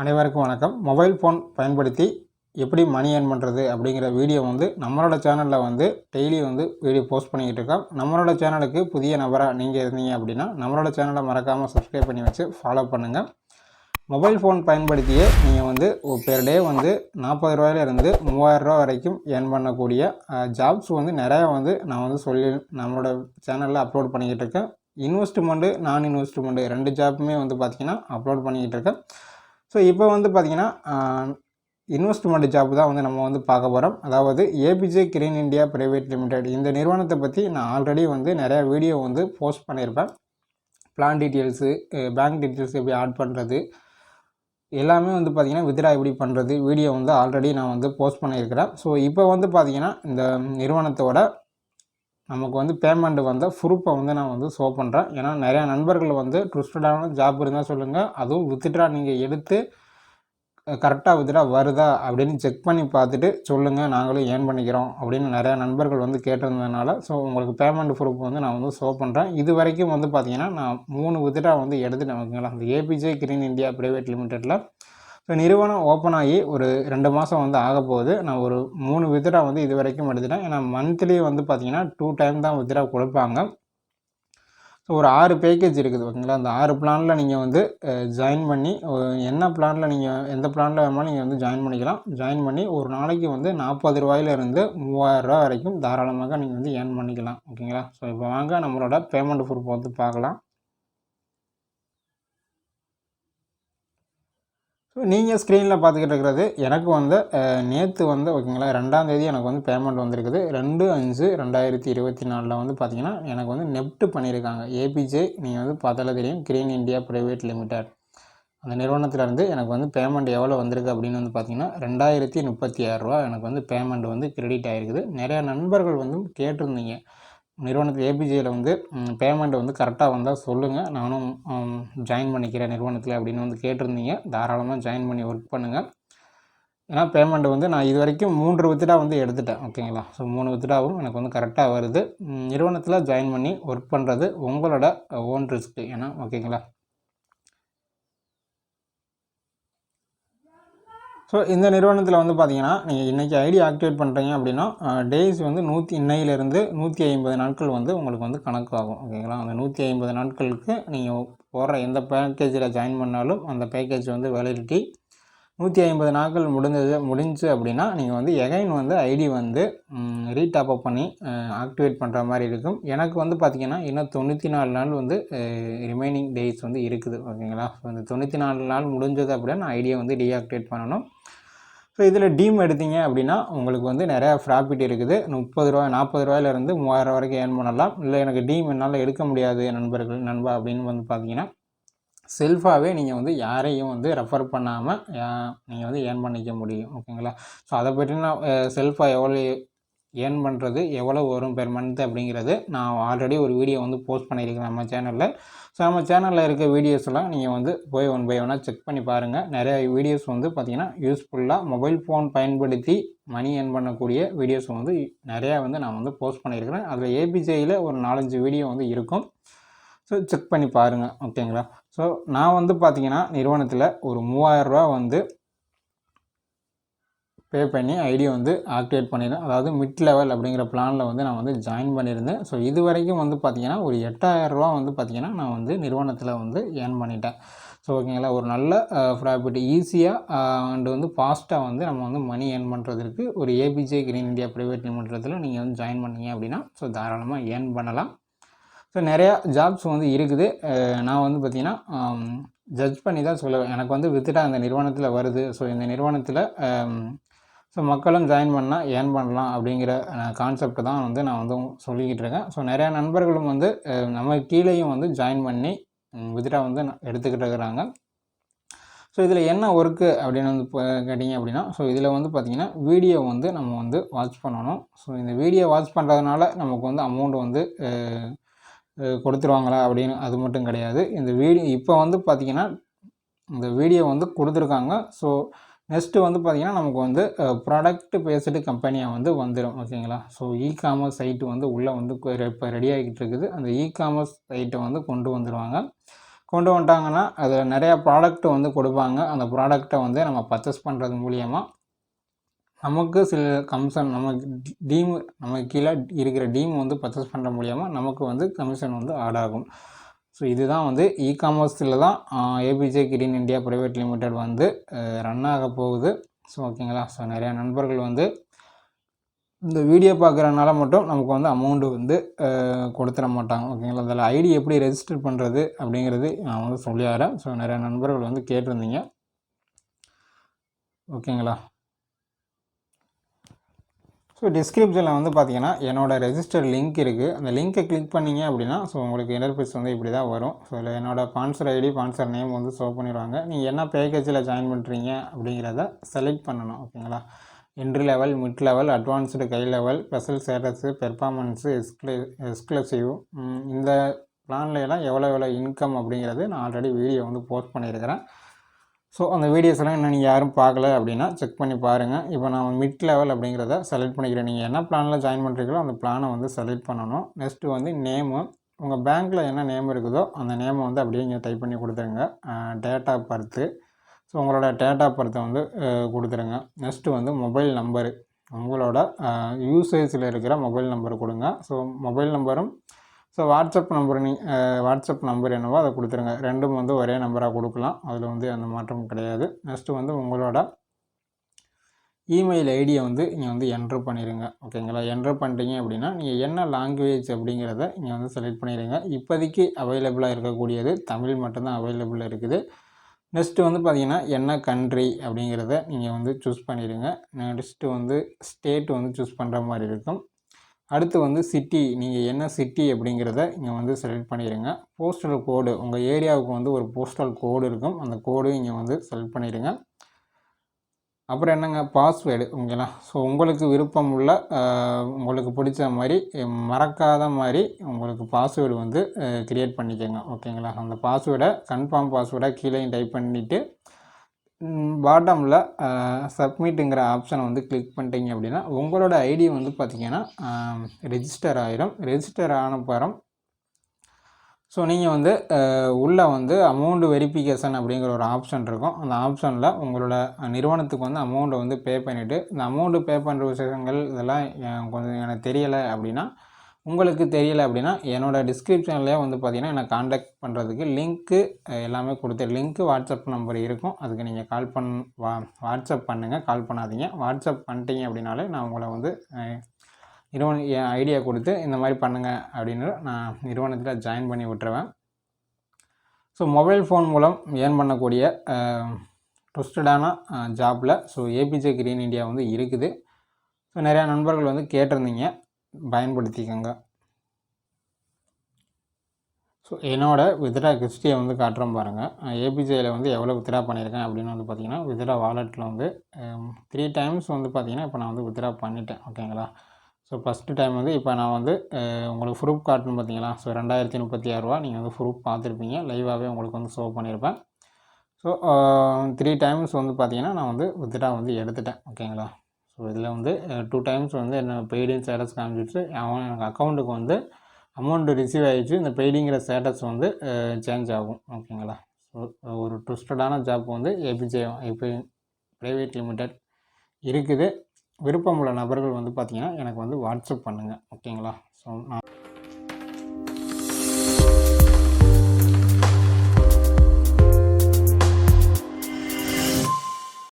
அனைவருக்கும் வணக்கம். Mobile phone பயன்படுத்தி எப்படி மணி ஏர்ன் பண்ணுறது அப்படிங்கிற வீடியோ வந்து நம்மளோட சேனலில் வந்து டெய்லி வந்து வீடியோ போஸ்ட் பண்ணிக்கிட்டு இருக்கோம். நம்மளோட சேனலுக்கு புதிய நபராக நீங்கள் இருந்தீங்க அப்படின்னா நம்மளோட சேனலை மறக்காமல் சப்ஸ்கிரைப் பண்ணி வச்சு ஃபாலோ பண்ணுங்கள் மொபைல் ஃபோன் பயன்படுத்தியே நீங்கள் வந்து பெர் டே வந்து நாற்பது ரூபாயிலிருந்து மூவாயிரரூவா வரைக்கும் ஏர்ன் பண்ணக்கூடிய ஜாப்ஸ் வந்து நிறையா வந்து நான் வந்து சொல்லி நம்மளோட சேனலில் அப்லோட் பண்ணிக்கிட்டு இருக்கேன். இன்வெஸ்ட்மெண்ட்டு நான் இன்வெஸ்ட்மெண்ட்டு ரெண்டு ஜாப்புமே வந்து பார்த்திங்கன்னா அப்லோட் பண்ணிக்கிட்டு இருக்கேன். ஸோ இப்போ வந்து பார்த்திங்கன்னா இன்வெஸ்ட்மெண்ட் ஜாப் தான் வந்து நம்ம வந்து பார்க்க போகிறோம் அதாவது APJ green India private limited இந்த நிறுவனத்தை பற்றி நான் ஆல்ரெடி வந்து நிறையா வீடியோ வந்து போஸ்ட் பண்ணியிருப்பேன் பிளான் டீட்டெயில்ஸு பேங்க் டீட்டெயில்ஸ் எப்படி ஆட் பண்ணுறது எல்லாமே வந்து பார்த்திங்கன்னா வித்ரா எப்படி பண்ணுறது வீடியோ வந்து ஆல்ரெடி நான் வந்து போஸ்ட் பண்ணியிருக்கிறேன். ஸோ இப்போ வந்து பார்த்திங்கன்னா இந்த நிறுவனத்தோட நமக்கு வந்து பேமெண்ட் வந்த ப்ரூஃபை வந்து நான் வந்து ஷோ பண்ணுறேன் ஏன்னா நிறையா நண்பர்கள் வந்து ட்ரிஸ்டடான ஜாப் இருந்தால் சொல்லுங்கள் அதுவும் வித்துட்ரா நீங்கள் எடுத்து கரெக்டாக வித்துட்ரா வருதா அப்படின்னு செக் பண்ணி பார்த்துட்டு சொல்லுங்கள் நாங்களும் ஏர்ன் பண்ணிக்கிறோம் அப்படின்னு நிறையா நண்பர்கள் வந்து கேட்டிருந்ததுனால ஸோ உங்களுக்கு பேமெண்ட் ப்ரூஃப் வந்து நான் வந்து ஷோ பண்ணுறேன் இது வரைக்கும் வந்து பார்த்திங்கன்னா நான் மூணு வித்துட்ரா வந்து எடுத்துட்டேன். ஓகேங்களா? அந்த ஏபிஜே கிரீன் இந்தியா ப்ரைவேட் லிமிடெட்டில் ஸோ நிறுவனம் ஓப்பன் ஆகி ஒரு ரெண்டு மாதம் வந்து ஆக போகுது நான் ஒரு மூணு வித்ரா வந்து இது வரைக்கும் எடுத்துட்டேன். ஏன்னா மந்த்லி வந்து பார்த்திங்கன்னா டூ டைம் தான் வித்ரா கொடுப்பாங்க. ஸோ ஒரு ஆறு பேக்கேஜ் இருக்குது ஓகேங்களா? அந்த ஆறு பிளானில் நீங்கள் வந்து ஜாயின் பண்ணி என்ன பிளானில் நீங்கள் எந்த பிளானில் வேணாலும் நீங்கள் வந்து ஜாயின் பண்ணிக்கலாம். ஜாயின் பண்ணி ஒரு நாளைக்கு வந்து நாற்பது ரூபாயிலிருந்து மூவாயிரரூவா வரைக்கும் தாராளமாக நீங்கள் வந்து ஏர்ன் பண்ணிக்கலாம். ஓகேங்களா? ஸோ இப்போ வாங்க நம்மளோட பேமெண்ட் ப்ரூஃப் வந்து பார்க்கலாம். ஸோ நீங்கள் ஸ்க்ரீனில் பார்த்துக்கிட்டு இருக்கிறது எனக்கு வந்து நேற்று வந்து ஓகேங்களா ரெண்டாம் தேதி எனக்கு வந்து பேமெண்ட் வந்திருக்குது. ரெண்டு அஞ்சு ரெண்டாயிரத்தி இருபத்தி நாலில் வந்து பார்த்தீங்கன்னா எனக்கு வந்து நெப்ட்டு பண்ணியிருக்காங்க ஏபிஜே நீங்கள் வந்து பார்த்தால தெரியும் கிரீன் இந்தியா ப்ரைவேட் லிமிடெட் அந்த நிறுவனத்திலேருந்து எனக்கு வந்து பேமெண்ட் எவ்வளோ வந்திருக்கு அப்படின்னு வந்து பார்த்தீங்கன்னா ரெண்டாயிரத்தி முப்பத்தி ஆறுரூவா எனக்கு வந்து பேமெண்ட் வந்து கிரெடிட் ஆகிருக்குது நிறையா நண்பர்கள் வந்து கேட்டிருந்தீங்க. நிறுவனத்தில் ஏபிஜேயில் வந்து பேமெண்ட் வந்து கரெக்டாக வந்தால் சொல்லுங்கள் நானும் ஜாயின் பண்ணிக்கிறேன் நிறுவனத்தில் அப்படின்னு வந்து கேட்டிருந்தீங்க. தாராளமாக ஜாயின் பண்ணி ஒர்க் பண்ணுங்கள் ஏன்னா பேமெண்ட் வந்து நான் இது வரைக்கும் மூன்று வித்துடா வந்து எடுத்துட்டேன். ஓகேங்களா ஸோ மூணு வித்துடாவும் எனக்கு வந்து கரெக்டாக வருது. நிறுவனத்தில் ஜாயின் பண்ணி ஒர்க் பண்ணுறது உங்களோட ஓன் ரிஸ்க்கு ஏன்னா ஓகேங்களா ஸோ இந்த நிறுவனத்தில் வந்து பார்த்தீங்கன்னா நீங்கள் இன்றைக்கி ஐடி ஆக்டிவேட் பண்ணுறீங்க அப்படின்னா டேஸ் வந்து நூற்றி இன்னையிலேருந்து நூற்றி ஐம்பது நாட்கள் வந்து உங்களுக்கு வந்து கணக்கு ஆகும் ஓகேங்களா அந்த நூற்றி ஐம்பது நாட்களுக்கு நீங்கள் போடுற எந்த பேக்கேஜில் ஜாயின் பண்ணாலும் அந்த பேக்கேஜ் வந்து வேலிடிட்டி நூற்றி ஐம்பது நாட்கள் முடிஞ்சது முடிஞ்சு அப்படின்னா நீங்கள் வந்து எகைன் வந்து ஐடி வந்து ரீடாப் அப் பண்ணி ஆக்டிவேட் பண்ணுற மாதிரி இருக்கும். எனக்கு வந்து பார்த்திங்கன்னா இன்னும் தொண்ணூற்றி நாலு நாள் வந்து ரிமைனிங் டேஸ் வந்து இருக்குது. ஓகேங்களா? ஸோ இந்த தொண்ணூற்றி நாலு நாள் முடிஞ்சது அப்படின்னா நான் ஐடியை வந்து டீஆக்டிவேட் பண்ணணும். ஸோ இதில் டீம் எடுத்தீங்க அப்படின்னா உங்களுக்கு வந்து நிறையா ப்ராஃபிட் இருக்குது. முப்பது ரூபா நாற்பது ரூபாயிலேருந்து மூவாயிரம் வரைக்கும் ஏர்ன் பண்ணலாம். இல்லை எனக்கு டீம் என்னால் எடுக்க முடியாது நண்பர்கள் நண்பா அப்படின்னு வந்து பார்த்தீங்கன்னா செல்ஃபாகவே நீங்கள் வந்து யாரையும் வந்து ரெஃபர் பண்ணாமல் நீங்கள் வந்து ஏர்ன் பண்ணிக்க முடியும். ஓகேங்களா ஸோ அதை பற்றி நான் செல்ஃபாக எவ்வளோ ஏர்ன் பண்ணுறது எவ்வளோ வரும் பெர் மந்த் அப்படிங்கிறது நான் ஆல்ரெடி ஒரு வீடியோ வந்து போஸ்ட் பண்ணியிருக்கேன் நம்ம சேனலில் ஸோ நம்ம சேனலில் இருக்க வீடியோஸ்லாம் நீங்கள் வந்து போய் ஒன் பை ஒன்னாக செக் பண்ணி பாருங்கள் நிறைய வீடியோஸ் வந்து பார்த்திங்கன்னா யூஸ்ஃபுல்லாக மொபைல் ஃபோன் பயன்படுத்தி மணி ஏர்ன் பண்ணக்கூடிய வீடியோஸ் வந்து நிறையா வந்து நான் வந்து போஸ்ட் பண்ணியிருக்கிறேன். அதில் ஏபிஜேயில் ஒரு நாலஞ்சு வீடியோ வந்து இருக்கும். ஸோ செக் பண்ணி பாருங்கள் ஓகேங்களா ஸோ நான் வந்து பார்த்திங்கன்னா நிறுவனத்தில் ஒரு மூவாயிரரூவா வந்து பே பண்ணி ஐடி வந்து ஆக்டிவேட் பண்ணியிருந்தேன் அதாவது மிட் லெவல் அப்படிங்கிற பிளானில் வந்து நான் வந்து ஜாயின் பண்ணியிருந்தேன் ஸோ இது வரைக்கும் வந்து பார்த்திங்கன்னா ஒரு எட்டாயிரரூவா வந்து பார்த்திங்கன்னா நான் வந்து நிறுவனத்தில் வந்து ஏர்ன் பண்ணிட்டேன். ஸோ ஓகேங்களா ஒரு நல்ல ப்ராஃபிட் ஈஸியாக அண்டு வந்து ஃபாஸ்ட்டாக வந்து நம்ம வந்து மணி ஏர்ன் பண்ணுறதுக்கு ஒரு ஏபிஜே கிரீன் இந்தியா ப்ரைவேட் லிமிட்டத்தில் நீங்கள் வந்து ஜாயின் பண்ணீங்க அப்படின்னா ஸோ தாராளமாக ஏர்ன் பண்ணலாம். ஸோ நிறையா ஜாப்ஸ் வந்து இருக்குது. நான் வந்து பார்த்திங்கன்னா ஜட்ஜ் பண்ணி தான் சொல்லுவேன் எனக்கு வந்து வித்துட்டா அந்த நிறுவனத்தில் வருது. ஸோ இந்த நிறுவனத்தில் ஸோ மக்களும் ஜாயின் பண்ணால் ஏர்ன் பண்ணலாம் அப்படிங்கிற கான்செப்ட் தான் வந்து நான் வந்து சொல்லிக்கிட்டு இருக்கேன். ஸோ நிறையா நண்பர்களும் வந்து நம்ம கீழேயும் வந்து ஜாயின் பண்ணி வித்ரா வந்து எடுத்துக்கிட்டு இருக்கிறாங்க. ஸோ இதில் என்ன ஒர்க்கு அப்படின்னு வந்து கேட்டிங்க அப்படின்னா ஸோ இதில் வந்து பார்த்திங்கன்னா வீடியோ வந்து நம்ம வந்து வாட்ச் பண்ணணும். ஸோ இந்த வீடியோ வாட்ச் பண்ணுறதுனால நமக்கு வந்து அமௌண்ட் வந்து கொடுத்துருவாங்களா அப்படின்னு அது மட்டும் கிடையாது. இந்த வீடியோ இப்போ வந்து பார்த்திங்கன்னா இந்த வீடியோ வந்து கொடுத்துருக்காங்க. ஸோ நெக்ஸ்ட்டு வந்து பார்த்திங்கன்னா நமக்கு வந்து ப்ராடக்ட் பேஸ்டு கம்பெனியாக வந்து வந்துடும் ஓகேங்களா ஸோ இ காமர்ஸ் சைட்டு வந்து உள்ளே வந்து இப்போ ரெடி ஆகிட்டு இருக்குது. அந்த இ காமர்ஸ் சைட்டை வந்து கொண்டு வந்துடுவாங்க கொண்டு வந்துட்டாங்கன்னா அதில் நிறையா ப்ராடக்ட் வந்து கொடுப்பாங்க. அந்த ப்ராடக்டை வந்து நம்ம பர்ச்சேஸ் பண்ணுறது மூலியமாக நமக்கு சில கமிஷன் நமக்கு டீம் நம்ம கீழே இருக்கிற டீம் வந்து பர்ச்சேஸ் பண்ணுற மூலியமாக நமக்கு வந்து கமிஷன் வந்து ஆட் ஆகும். ஸோ இதுதான் வந்து இ காமர்ஸில் தான் APJ green India private limited வந்து ரன் ஆக போகுது. ஸோ ஓகேங்களா ஸோ நிறையா நண்பர்கள் வந்து இந்த வீடியோ பார்க்குறனால மட்டும் நமக்கு வந்து அமௌண்ட்டு வந்து கொடுத்துட மாட்டாங்க. ஓகேங்களா அதில் ஐடி எப்படி ரெஜிஸ்டர் பண்ணுறது அப்படிங்கிறது நான் வந்து சொல்லியாரேன். ஸோ நிறையா நண்பர்கள் வந்து கேட்டிருந்தீங்க. ஓகேங்களா ஸோ டிஸ்கிரிப்ஷனில் வந்து பார்த்தீங்கன்னா என்னோடய ரெஜிஸ்டர் லிங்க் இருக்குது அந்த லிங்க்கை கிளிக் பண்ணிங்க அப்படின்னா ஸோ உங்களுக்கு இன்டர்ஃபேஸ் வந்து இப்படி தான் வரும். ஸோ இதில் என்னோடய ஸ்பான்சர் ஐடி ஸ்பான்சர் நேம் வந்து ஷோ பண்ணிடுவாங்க. நீங்கள் என்ன பேக்கேஜில் ஜாயின் பண்ணுறீங்க அப்படிங்கிறத செலக்ட் பண்ணணும் ஓகேங்களா entry level mid level advanced high level special status performance எக்ஸ்க்ளே exclusive இந்த பிளான்லாம் எல்லாம் எவ்வளோ எவ்வளோ இன்கம் அப்படிங்கிறது நான் ஆல்ரெடி வீடியோ வந்து போஸ்ட் பண்ணியிருக்கிறேன். ஸோ அந்த வீடியோஸ் எல்லாம் இன்னும் நீங்கள் யாரும் பார்க்கல அப்படின்னா செக் பண்ணி பாருங்கள் இப்போ நான் மிட் லெவல் அப்படிங்கிறத செலக்ட் பண்ணிக்கிறேன். நீங்கள் என்ன பிளானில் ஜாயின் பண்ணுறீங்களோ அந்த பிளானை வந்து செலக்ட் பண்ணணும். நெக்ஸ்ட்டு வந்து நேமு உங்கள் பேங்க்கில் என்ன நேம் இருக்குதோ அந்த நேமை வந்து அப்படியே இங்கே டைப் பண்ணி கொடுத்துருங்க. டேட் ஆஃப் பர்த்து ஸோ உங்களோட டேட் ஆஃப் பர்த்தை வந்து கொடுத்துருங்க. நெக்ஸ்ட்டு வந்து மொபைல் நம்பரு உங்களோட யூசேஜில் இருக்கிற மொபைல் நம்பர் கொடுங்க. ஸோ மொபைல் நம்பரும் ஸோ வாட்ஸ்அப் நம்பர் நீ வாட்ஸ்அப் நம்பர் என்னவோ அதை கொடுத்துருங்க. ரெண்டும் வந்து ஒரே நம்பராக கொடுக்கலாம். அதில் வந்து அந்த மாற்றம் கிடையாது. நெக்ஸ்ட்டு வந்து உங்களோட இமெயில் ஐடியை வந்து இங்கே வந்து என்ட்ரு பண்ணிடுங்க ஓகேங்களா என்ட்ரு பண்ணிட்டீங்க அப்படின்னா நீங்கள் என்ன லாங்குவேஜ் அப்படிங்கிறத இங்கே வந்து செலக்ட் பண்ணிடுங்க இப்போதைக்கு அவைலபிளாக இருக்கக்கூடியது தமிழ் மட்டும்தான் அவைலபிளாக இருக்குது. நெக்ஸ்ட்டு வந்து பார்த்திங்கன்னா என்ன கண்ட்ரி அப்படிங்கிறத நீங்கள் வந்து சூஸ் பண்ணிடுங்க நெக்ஸ்ட்டு வந்து ஸ்டேட் வந்து சூஸ் பண்ணுற மாதிரி இருக்கும். அடுத்து வந்து சிட்டி நீங்கள் என்ன சிட்டி அப்படிங்கிறத இங்கே வந்து செலக்ட் பண்ணிடுங்க. போஸ்டல் கோடு உங்கள் ஏரியாவுக்கு வந்து ஒரு போஸ்டல் கோடு இருக்கும். அந்த கோடு இங்கே வந்து செலக்ட் பண்ணிடுங்க. அப்புறம் என்னங்க? பாஸ்வேர்டு ஓகேங்களா ஸோ உங்களுக்கு விருப்பம் உள்ள உங்களுக்கு பிடிச்ச மாதிரி மறக்காத மாதிரி உங்களுக்கு பாஸ்வேர்டு வந்து க்ரியேட் பண்ணிக்கோங்க. ஓகேங்களா அந்த பாஸ்வேர்டை கன்ஃபார்ம் பாஸ்வேர்டாக கீழே டைப் பண்ணிவிட்டு பாட்டமில் சப்மிட்டுங்கிற ஆப்ஷனை வந்து கிளிக் பண்ணிட்டீங்க அப்படின்னா உங்களோட ஐடி வந்து பார்த்திங்கன்னா ரெஜிஸ்டர் ஆகிடும் ரெஜிஸ்டர் ஆன பிறம் ஸோ நீங்கள் வந்து உள்ளே வந்து அமௌண்ட்டு வெரிஃபிகேஷன் அப்படிங்கிற ஒரு ஆப்ஷன் இருக்கும். அந்த ஆப்ஷனில் உங்களோட நிறுவனத்துக்கு வந்து அமௌண்ட்டை வந்து பே பண்ணிவிட்டு இந்த அமௌண்ட்டு பே பண்ணுற விஷயங்கள் இதெல்லாம் கொஞ்சம் எனக்கு தெரியலை அப்படின்னா உங்களுக்கு தெரியல அப்படின்னா என்னோடய டிஸ்கிரிப்ஷன்லேயே வந்து பார்த்திங்கன்னா என்னை காண்டாக்ட் பண்ணுறதுக்கு லிங்க்கு எல்லாமே கொடுத்து லிங்க்கு வாட்ஸ்அப் நம்பர் இருக்கும். அதுக்கு நீங்கள் கால் பண் வா வாட்ஸ்அப் பண்ணுங்கள் கால் பண்ணாதீங்க. வாட்ஸ்அப் பண்ணிட்டீங்க அப்படின்னாலே நான் உங்களை வந்து நிறுவனம் என் ஐடியா கொடுத்து இந்த மாதிரி பண்ணுங்கள் அப்படின்னு நான் நிறுவனத்தில் ஜாயின் பண்ணி விட்டுருவேன். ஸோ மொபைல் ஃபோன் மூலம் ஏர்ன் பண்ணக்கூடிய ட்ரஸ்டடான ஜாப்பில் ஸோ ஏபிஜே கிரீன் இண்டியா வந்து இருக்குது. ஸோ நிறையா நண்பர்கள் வந்து கேட்டிருந்தீங்க. பயன்படுத்திக்கோங்க. ஸோ என்னோடய வித்ரா ஹிஸ்ட்ரியை வந்து காட்டுறோம் பாருங்கள் ஏபிஜேயில் வந்து எவ்வளோ வித்ரா பண்ணியிருக்கேன் அப்படின்னு வந்து பார்த்திங்கன்னா வித்ரா வாலெட்டில் வந்து த்ரீ டைம்ஸ் வந்து பார்த்திங்கன்னா இப்போ நான் வந்து வித்ரா பண்ணிட்டேன். ஓகேங்களா ஸோ ஃபஸ்ட்டு டைம் வந்து இப்போ நான் வந்து உங்களுக்கு ப்ரூஃப் காட்டணும் பார்த்தீங்களா ஸோ ரெண்டாயிரத்தி முப்பத்தி ஆறுரூவா நீங்கள் வந்து ப்ரூஃப் பார்த்துருப்பீங்க லைவாகவே உங்களுக்கு வந்து ஷோ பண்ணியிருப்பேன் ஸோ த்ரீ டைம்ஸ் வந்து பார்த்திங்கன்னா நான் வந்து வித்ரா வந்து எடுத்துட்டேன். ஓகேங்களா ஸோ இதில் வந்து டூ டைம்ஸ் வந்து என்ன பெய்டிங் ஸ்டேட்டஸ் காமிச்சிட்டு அவன் எனக்கு அக்கௌண்ட்டுக்கு வந்து அமௌண்ட்டு ரிசீவ் ஆகிடுச்சு இந்த பெய்டிங்கிற ஸ்டேட்டஸ் வந்து சேஞ்ச் ஆகும். ஓகேங்களா? ஸோ ஒரு ட்விஸ்டடான ஜாப் வந்து ஏபிஜே இப்போ ப்ரைவேட் லிமிடெட் இருக்குது. விருப்பமுள்ள நபர்கள் வந்து பார்த்திங்கன்னா எனக்கு வந்து வாட்ஸ்அப் பண்ணுங்கள் ஓகேங்களா? ஸோ நான்